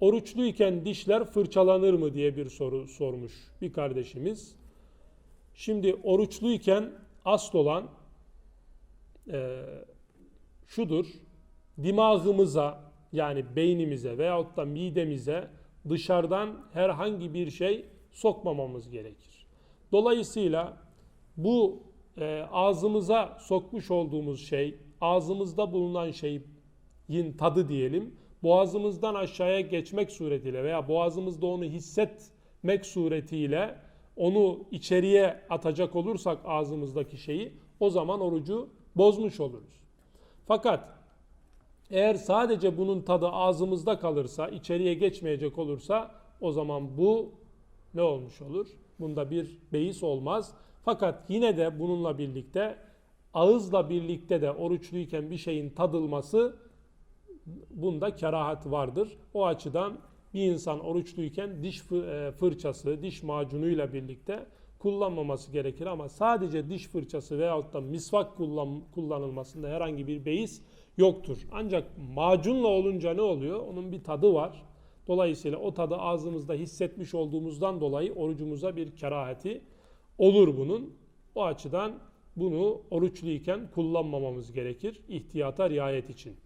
Oruçluyken dişler fırçalanır mı diye bir soru sormuş bir kardeşimiz. Şimdi oruçluyken asıl olan e, şudur. Dimağımıza yani beynimize veyahut da midemize dışarıdan herhangi bir şey sokmamamız gerekir. Dolayısıyla bu e, ağzımıza sokmuş olduğumuz şey, ağzımızda bulunan şeyin tadı diyelim, boğazımızdan aşağıya geçmek suretiyle veya boğazımızda onu hissetmek suretiyle onu içeriye atacak olursak ağzımızdaki şeyi o zaman orucu bozmuş oluruz. Fakat eğer sadece bunun tadı ağzımızda kalırsa, içeriye geçmeyecek olursa o zaman bu ne olmuş olur? Bunda bir beis olmaz. Fakat yine de bununla birlikte ağızla birlikte de oruçluyken bir şeyin tadılması bunda kerahat vardır. O açıdan bir insan oruçluyken diş e, fırçası, diş macunuyla birlikte kullanmaması gerekir ama sadece diş fırçası veyahut da misvak kullan, kullanılmasında herhangi bir beis yoktur. Ancak macunla olunca ne oluyor? Onun bir tadı var. Dolayısıyla o tadı ağzımızda hissetmiş olduğumuzdan dolayı orucumuza bir kerahati olur bunun. O açıdan bunu oruçluyken kullanmamamız gerekir ihtiyata riayet için.